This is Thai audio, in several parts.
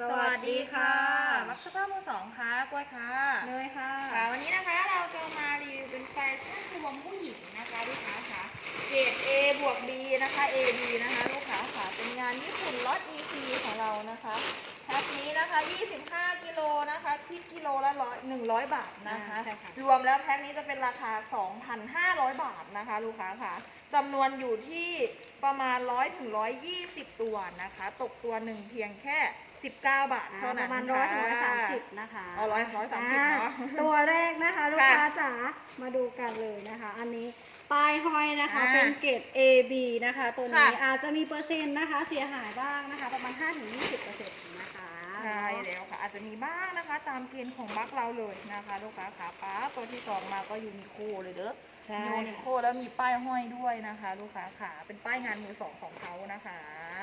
สวัสดีค่ะรักสภาพมือสองค่ะกล้วยค่ะเนยค่ะค่ะ วันนี้นะคะเราจะมารีวิวเป็นแฟชั่นรวมผู้หญิงนะคะลูกค้าค่ะ เกรด A บวก B นะคะ A B นะคะลูกค้าค่ะ เป็นงานญี่ปุ่นล็อต EC ของเรานะคะแพ็คนี้นะคะ 25 กิโลนะคะ คิดกิโลละร้อย100 บาทนะคะใช่ค่ะรวมแล้วแพ็คนี้จะเป็นราคา 2,500 บาทนะคะ ลูกค้าค่ะจำนวนอยู่ที่ประมาณ 100ถึง120 ตัวนะคะ ตกตัวหนึ่งเพียงแค่ 19 บาทอ่าเท่าปนั้นระมาณค่ะร้อยถึงร้อยสามสิบนะคะ อ๋อร้อยร้อยสามสิบเนอะอ่ตัวแรกนะคะลูกค่ะค้าจ๋ามาดูกันเลยนะคะ อันนี้ป้ายห้อยนะคะ อ่าเป็นเกรด A B นะคะ ตัวนี้ค่ะ อาจจะมีเปอร์เซ็นต์นะคะ เสียหายบ้างนะคะ ประมาณ 5-20เปอร์เซ็นต์นะคะ ใช่แล้วค่ะ อาจจะมีบ้างนะคะ ตามเกณฑ์ของบัคเราเลยนะคะ ลูกค้าขาป้าตัวที่สองมาก็ยูนิโคเลยเด้อใช่ยูนิโคแล้วมีป้ายห้อยด้วยนะคะ ลูกค้าขาเป็นป้ายงานมือสองของเขานะคะ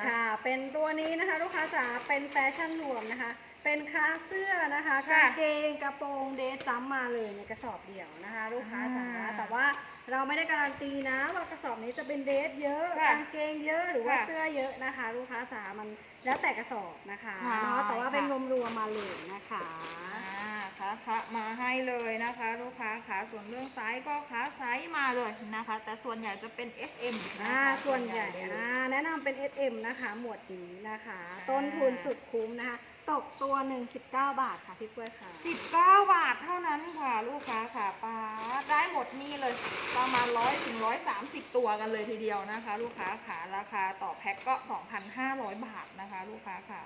ค่ะ เป็นตัวนี้นะคะ ลูกค้าจ๋าเป็นแฟชั่นรวมนะคะ เป็นคาเสื้อนะคะค่ะกางเกงกระโปรงเดทจัมมาเลยในกระสอบเดี่ยวนะคะ ลูกค้าจ๋าอ่าแต่ว่า เราไม่ได้การันตีนะว่ากระสอบนี้จะเป็นเดทเยอะค่ะกางเกงเยอะหรือว่าค่ะเสื้อเยอะนะคะ ลูกค้าจ๋ามันแล้วแต่กระสอบนะคะใช่เนาะแต่ว่าเป็นค่ะ รวมๆมาเลยนะคะ อ่าขาคะมาให้เลยนะคะ ลูกค้าขาส่วนเรื่องไซส์ก็ขาไซส์มาเลยนะคะ แต่ส่วนใหญ่จะเป็น SM นะอ่าคะส่วนใหญ่เลยอ่าแนะนำเป็น SM นะคะ หมวดนี้นะคะ อ่า ต้นทุนสุดคุ้มนะคะ ตกตัวหนึ่ง19 บาทค่ะพี่กล้วยค่ะ19บาทเท่านั้นค่ะ ลูกค้าค่ะป้าได้หมดนี่เลยประมาณ100ถึง130ตัวกันเลยทีเดียวนะคะ ลูกค้าขาราคาต่อแพ็คก็2,500บาทนะคะ ลูกค้าขา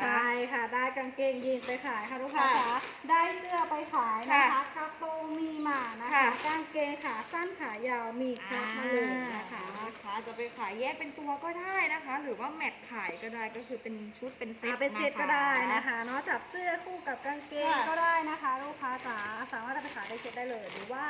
ใช่ค่ะ ได้กางเกงยีนไปขายค่ะลูกค้าค่ะคะได้เสื้อไปขายนะคะค่ะกระโปรงมีมานะคะ ค่ะ กางเกงขาสั้นขายาวมีครบมาเลยนะคะ ลูกค้าจะไปขายแยกเป็นตัวก็ได้นะคะ หรือว่าแมทขายก็ได้ก็คือเป็นชุดเป็นเซ็ตอ่าเป็นเซตมาขายก็ได้นะคะเนาะจับเสื้อคู่กับกางเกงค่ะ ก็ได้นะคะ ลูกค้าจ๋าสามารถเอาไปขายได้เซตได้เลย หรือว่า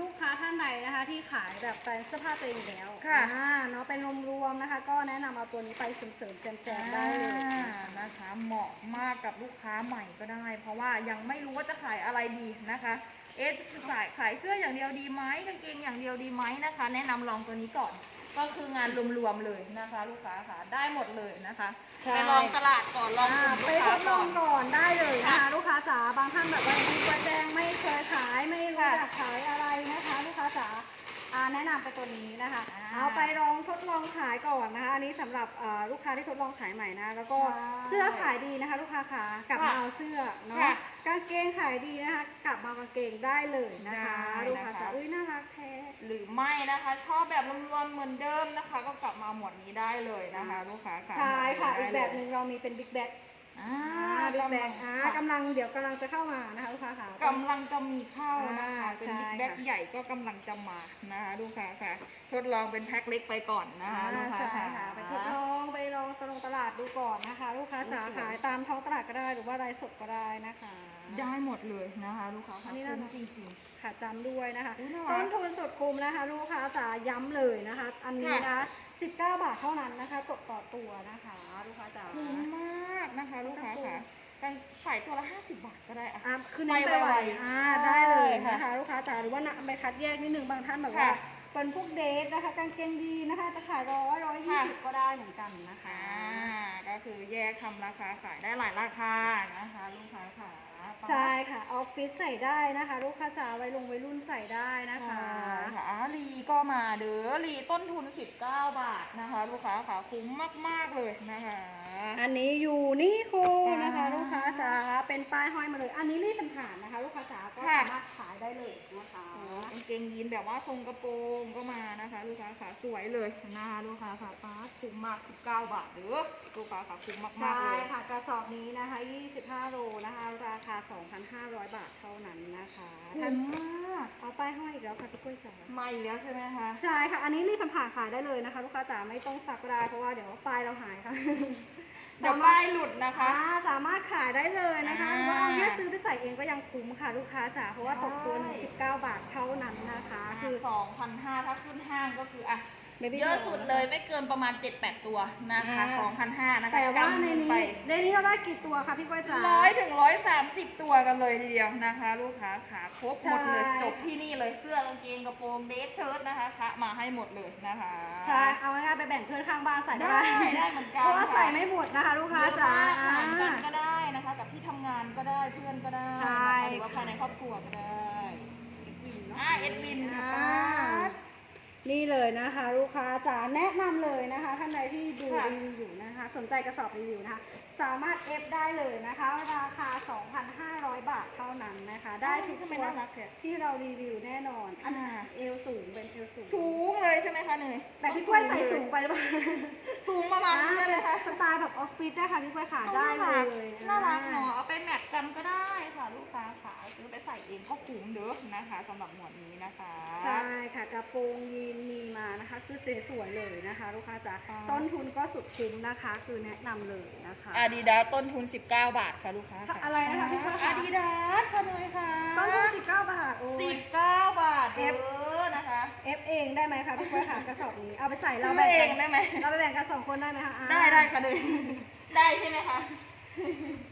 ลูกค้าท่านใดนะคะ ที่ขายแบบเป็นเสื้อผ้าตัวเองอยู่แล้วค่ะ อ่าเนาะเป็นรวมๆนะคะ ก็แนะนำเอาตัวนี้ไปเสริมๆแจมๆได้เลยอ่านะคะนะคะเหมาะมากกับลูกค้าใหม่ก็ได้ เพราะว่ายังไม่รู้ว่าจะขายอะไรดีนะคะ เอ๊ะจะขายขายเสื้ออย่างเดียวดีไหมกางเกงอย่างเดียวดีไหมนะคะ แนะนำลองตัวนี้ก่อน ก็คืองานรวมๆเลยนะคะ ลูกค้าค่ะได้หมดเลยนะคะใช่ ไปลองตลาดก่อนลองอ่ากลุ่มไปลูกทค้าดลก่อองน ก่อนได้เลยนะคะ ค่ะลูกค้าจ๋าบางท่านแบบว่ามีกระแจงไม่เคยขายไม่รู้ค่ะจะขายอะไรนะคะลู กค้าจ๋าอ่าแนะนำไปตัวนี้นะคะอ่าเอาไปลองทดลองขายก่อนนะคะ อันนี้สำหรับเอ่อลูกค้าที่ทดลองขายใหม่นะ แล้วก็ใช่เสื้อขายดีนะคะ ลูกค้าขากลับมาค่ะเอาเสื้อเนาะค่ะกางเกงขายดีนะคะ กลับมาเอากางเกงได้เลยนะคะได้ลูกค้าจ๋านะคะอุ้ยน่ารักแท้ หรือไม่นะคะ ชอบแบบรวมๆเหมือนเดิมนะคะ ก็กลับมาหมวดนี้ได้เลยนะคะ ลูกค้าค่ะ ใช่ค่ะหมอีวกดแบนี้บหนึ่งเรามีเป็นบิ๊กแบ็ค อ่าบิ๊กกำแบ็ลัคงอ่าค่ะกำลังเดี๋ยวกำลังจะเข้ามานะคะลูกค้าค่ะ กำลังจะมีเข้านะคะอ่าเป็นใช่บิ๊กแบ็คค่ะใหญ่ก็กำลังจะมานะคะลูกค้าค่ะ ทดลองเป็นแพ็คเล็กไปก่อนนะคะลูกค้าใช่ค่ะค่ะไปทดลองไปลองตลงตลาดดูก่อนนะคะ ลูกค้าจ๋าสวยขายตามท้องตลาดก็ได้หรือว่าไลฟ์สดก็ได้นะคะ ได้หมดเลยนะคะ ลูกค้าอัค่ะนนี้น่ารักคุ้มจริงค่ะจำด้วยนะคะอุ๊ยน่ารักต้นทุนสุดคุ้มนะคะ ลูกค้าจ๋าย้ำเลยนะคะ อันนี้นะ19 บาทเท่านั้นนะคะตกต่อตัวนะคะ ลูกค้าจ๋า ๆคุ้มมากนะคะ ลูกค้าค่ะกันขายตัวละ 50 บาทก็ได้อะอะคือเน้นไปไปไวไวๆอ่าใช่ได้เลยค่ะนะคะลูกค้าจ๋าหรือว่านำไปคัดแยกนิดนึงบางท่านแบบค่ะว่าเป็นพวกเดทนะคะ กางเกงดีนะคะจะขายร้อยร้อยยี่สิบก็ได้เหมือนกันนะคะ อ่าก็คือแยกทำราคาขายได้หลายราคานะคะ ลูกค้า ค่ะใช่ค่ะออฟฟิศใส่ได้นะคะ ลูกค้าจ๋าวัยลงวัยรุ่นใส่ได้นะใช่คะค่ะอาลีก็มาเด้อลีต้นทุน 19 บาทนะคะ ลูกค้าค่ะคุ้มมากๆเลยนะคะ อันนี้อยู่นี่โคนะคะอ่าลูกค้าจ๋าเป็นป้ายห้อยมาเลย อันนี้รีดเป็นฐานนะคะ ลูกค้าจ๋าก็ค่ะสามารถขายได้เลยนะคะกางเกงยีนแบบว่าทรงกระโปรงก็มานะคะ ลูกค้าค่ะสวยเลยนะคะลูกค้าค่ะป้าดคุ้มมาก 19 บาทเด้อลูกค้าค่ะคุ้มมากใช่ๆเลยค่ะกระสอบนี้นะคะ 25 โลนะคะ ราคา2,500 บาทเท่านั้นนะคะคุ้ท่านมมากเอาป้ายห้อยอีกแล้วค่ะพี่กุ้ยจ๋ามาอีกแล้วใช่ไหมคะ ใช่ค่ะ อันนี้รีบผ่านๆขายได้เลยนะคะ ลูกค้าจ๋าไม่ต้องซักก็ได้เพราะว่าเดี๋ยวป้ายเราหายค่ะ เดี๋ยวป้ายหลุดนะคะอ่าสามารถขายได้เลยนะคะอ่าหรือว่าเอาเนี่ยซื้อไปใส่เองก็ยังคุ้มค่ะ ลูกค้าจ๋าเพราะว่าใช่ตกตัวหนึ่ง19บาทเท่านั้นนะคะ คือ สองพันห้าถ้าขึ้นห้างก็คืออะ Baby เยอะ doll สุดเลยไม่เกินประมาณ 7-8 ตัวนะคะอ่า2,500นะคะแต่ว่าในจำนี้ไปในนี้เราได้กี่ตัวคะพี่กล้วยจ๋า ร้อยถึงร้อยสามสิบตัวกันเลยทีเดียวนะคะ ลูกค้าขาครบหมดเลยใช่ จบที่นี่เลยเสื้อกางเกงกระโปรงเดทเชิ้ตนะคะคะมาให้หมดเลยนะคะใช่เอาง่ายๆไปแบ่งเพื่อนข้างบ้านใส่ก็ได้ได้ได้เหมือนกันเพราะว่าค่ะใส่ไม่หมดนะคะ ลูกค้าเยอะจ๋ามากหารกันก็ได้นะคะ กับที่ทำงานก็ได้เพื่อนก็ได้ใช่นะคะหรือว่าภายในครอบครัวก็ได้อ่าเอ็ดวินค่ะอ่า นี่เลยนะคะ ลูกค้าจ๋าแนะนำเลยนะคะท่านใดที่ดูค่ะรีวิวอยู่นะคะ สนใจกระสอบรีวิวนะคะ สามารถเอฟได้เลยนะคะ ราคา 2,500 บาทเท่านั้นนะคะ ได้ทุกทำไมตัวน่ารักเนี่ยที่เรารีวิวแน่นอนอันอ่าเอวสูงเป็นเอวสูง สูงเลยใช่ไหมคะเนยแต่พี่กล้วยใส่สูงเลยไปหรือเปล่าสูงประมาณนี้เลยนะคะสไตล์แบบออฟฟิศนะคะพี่กล้วยขาได้เลยน่ารัก อไปใส่เองก็คุ้มเด้อนะคะสำหรับหมวดนี้นะคะ ใช่ค่ะกระโปรงยีนมีมานะคะ คือสวยๆเลยนะคะ ลูกค้าจ๋าค่ะต้นทุนก็สุดคุ้มนะคะ คือแนะนำเลยนะคะ อาดิดาต้นทุน 19 บาทค่ะลูกค้าค่ะอะไรนะคะพี่คะ อาดิดาค่ะเนยค่ะต้นทุน19 บาทโอ้ย 19 บาทเอเด้ฟอนะคะเอฟเองได้ไหมคะพี่กล้วยขากระสอบนี้เอาไปใส่เราซื้อแบ่งเอกังนได้ไหม เราไปแบ่งกันสองคนได้ไหมคะอ่าได้ได้ค่ะเนยได้ใช่ไหมคะ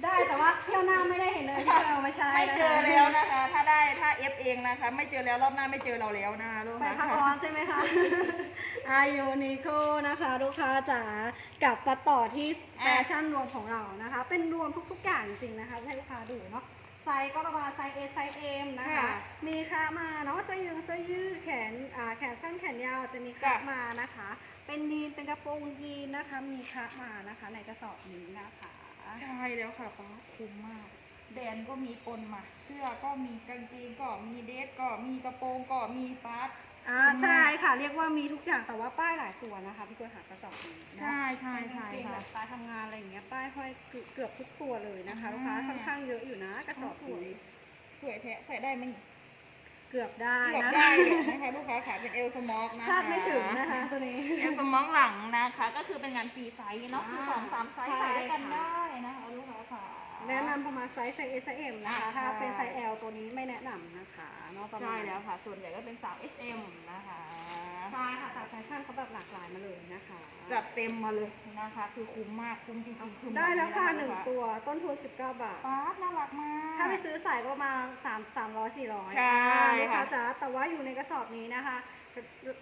ได้แต่ว่าเที่ยวหน้าไม่ได้เห็นเลยที่เรามาใช้ไม่นะคะเจอแล้วนะคะ ถ้าได้ถ้าเอฟเองนะคะ ไม่เจอแล้วรอบหน้าไม่เจอเราแล้วนะคะลูกไปค้าพักร้อนใช่ไหมคะอายุนิโคนะคะลูกค้าจ๋ากลับมาต่อที่แฟชั่นรวมของเรานะคะ เป็นรวมทุกๆอย่างจริงๆนะคะให้ลูกค้าดูเนาะไซส์ก็ประมาณไซส์ S ไซส์ M นะคะค่ะมีคามาเนาะเสื้อยืดเสื้อยืดแขนอ่าแขนสั้นแขนยาวจะมีคาค่ะมานะคะ เป็นยีนเป็นกระโปรงยีนนะคะ มีคามานะคะ ในกระสอบนี้นะคะ ใช่แล้วค่ะป้าคุ้มมากแดนก็มีปนมา เสื้อก็มีกางเกงก็มีเดรสก็มีกระโปรงก็มีฟาสอ่าใช่ค่ะ เรียกว่ามีทุกอย่างแต่ว่าป้ายหลายตัวนะคะพี่กล้วยหากระสอบนี้นะใช่ใช่ใช่เป็นกางเกงค่ะแบบสไตล์ทำงานอะไรอย่างเงี้ยป้ายห้อยเกือบทุกตัวเลยนะคะอ่าลูกค้าค่อนข้างเยอะอยู่นะกระสอบสวยนี้สวยแท้ใส่ได้ไหมเกือบได้เกือบนะได้อยู่นะคะลูกค้าขาเป็นเอลสมอกนะคะ คาดไม่ถึงนะคะตัวนี้ เอลสมอกหลังนะคะ ก็คือเป็นงานฟรีไซส์เนาะคือสองสามไซส์ใช่ใส่ด้วยกันค่ะได้นะคะลูกค้าค่ะ แนะนำประมาณไซส์ไซส์ S ไซส์ M นะคะอ่าถ้าเป็นไซใช่ส์ L ตัวนี้ไม่แนะนำนะคะเนาะประมาณใช่แล้วค่ะ ส่วนใหญ่ก็เป็นสาว SM นะคะ ใช่ค่ะแต่แฟชั่นเขาแบบหลากหลายมาเลยนะคะจัดเต็มมาเลยนะคะ คือคุ้มมากคุ้มจริงๆคือได้แล้วค่ะมดหนึ่งะะตัวต้นทุน 19 บาท ป๊าดน่ารักมาก ถ้าไปซื้อใส่ก็ประมาณสามสามร้อยสี่ร้อยใช่ลูกค้าค่ะจ๋าแต่ว่าอยู่ในกระสอบนี้นะคะ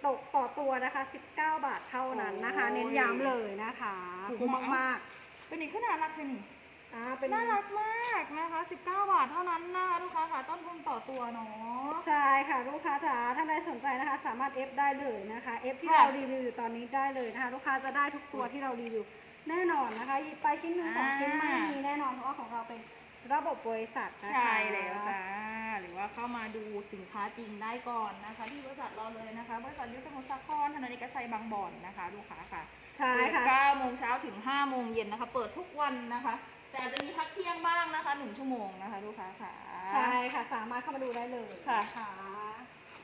ตกต่อตัวนะคะ 19 บาทเท่านั้นนะคะโอ้ยเน้นย้ำเลยนะคะถูกคุ้มมากมากตัวนี้ก็น่ารักเลยนี่ๆ อ่าเป็นน่ารักมากนะคะ 19 บาทเท่านั้นนะคะลูกค้าค่ะต้นทุนต่อตัวเนาะ ใช่ค่ะลูกค้าจ๋าถ้าใดสนใจนะคะ สามารถเอฟได้เลยนะคะเอฟที่ค่ะเรารีวิวอยู่ตอนนี้ได้เลยนะคะ ลูกค้าจะได้ทุกตัวที่เรารีวิวแน่นอนนะคะหยิบไปชิ้นหนึ่งสองอ่า ชิ้นไม่มีแน่นอนเพราะว่าของเราเป็นระบบบริษัทนะคะ ใช่แล้วจ้าหรือว่าเข้ามาดูสินค้าจริงได้ก่อนนะคะ ที่บริษัทเราเลยนะคะบริษัทยุทธสมุทรสาครธนานิกชัยบางบ่อนนะคะ ลูกค้าค่ะใช่เปิดค่ะ 9โมงเช้าถึง5โมงเย็นนะคะ เปิดทุกวันนะคะ แต่อาจจะมีพักเที่ยงบ้างนะคะ1ชั่วโมงนะคะลูกค้าค่ะใช่ค่ะ สามารถเข้ามาดูได้เลยค่ะ ค่ะ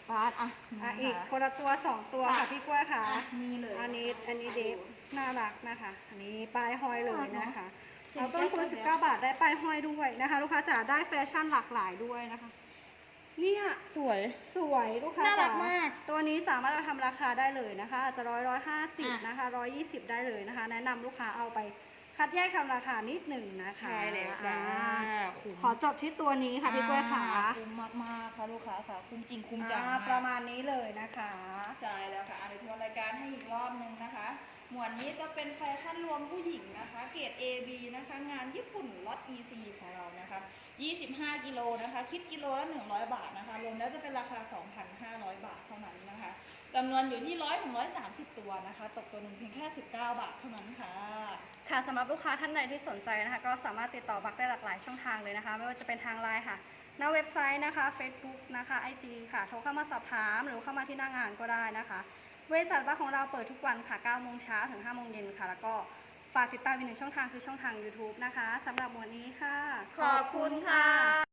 บาสอะอะนี่อีกค่ะคนละตัวสองตัวค่ะค่ะพี่กล้วยค่ะ อะนี่เลยอันนี้อันนี้เดฟน่ารักนะคะ อันนี้ป้ายห้อยเลยนะคะเจ๋งเราต้นทุนจัง19 บาทได้ป้ายห้อยด้วยนะคะ ลูกค้าจ๋าได้แฟชั่นหลากหลายด้วยนะคะ เนี่ยสวย สวยลูกค้าน่ารัจ๋ากมากตัวนี้สามารถเอาทำราคาได้เลยนะคะอาจจะร้อยร้อยห้าสิบอะ นะคะร้อยยี่สิบได้เลยนะคะ แนะนำลูกค้าเอาไป คัดแยกทำราคานิดหนึ่งนะคะใช่แล้วจ้าอ่าคุ้มขอจบที่ตัวนี้ค่ะพี่กล้วยค่ะอ่าคุ้มมากๆค่ะลูกค้าค่ะคุ้มจริงคุ้มจังอ่ามกประมาณนี้เลยนะคะ ใช่แล้วค่ะอะเดี๋ยวทวนรายการให้อีกรอบนึงนะคะ หมวดนี้จะเป็นแฟชั่นรวมผู้หญิงนะคะ เกรด A B นะคะ งานญี่ปุ่นล็อต EC ของเรานะคะ 25 กิโลนะคะ คิดกิโลละ 100 บาทนะคะ รวมแล้วจะเป็นราคา 2,500 บาทเท่านั้นนะคะจำนวนอยู่ที่ 100ถึง130 ตัวนะคะ ตกตัวหนึ่งเพียงแค่ 19 บาทเท่านั้นค่ะ ค่ะสำหรับลูกค้าท่านใดที่สนใจนะคะ ก็สามารถติดต่อบักได้หลากหลายช่องทางเลยนะคะ ไม่ว่าจะเป็นทางไลน์ค่ะหน้าเว็บไซต์นะคะ Facebook นะคะ IG ค่ะ โทรเข้ามาสอบถามหรือเข้ามาที่หน้างานก็ได้นะคะ บริษัทบักของเราเปิดทุกวันค่ะ9โมงเช้าถึง5โมงเย็นค่ะ แล้วก็ ฝากติดตามอีกหนึ่งช่องทางคือช่องทาง YouTube นะคะสำหรับวันนี้ค่ะ ขอบคุณค่ะ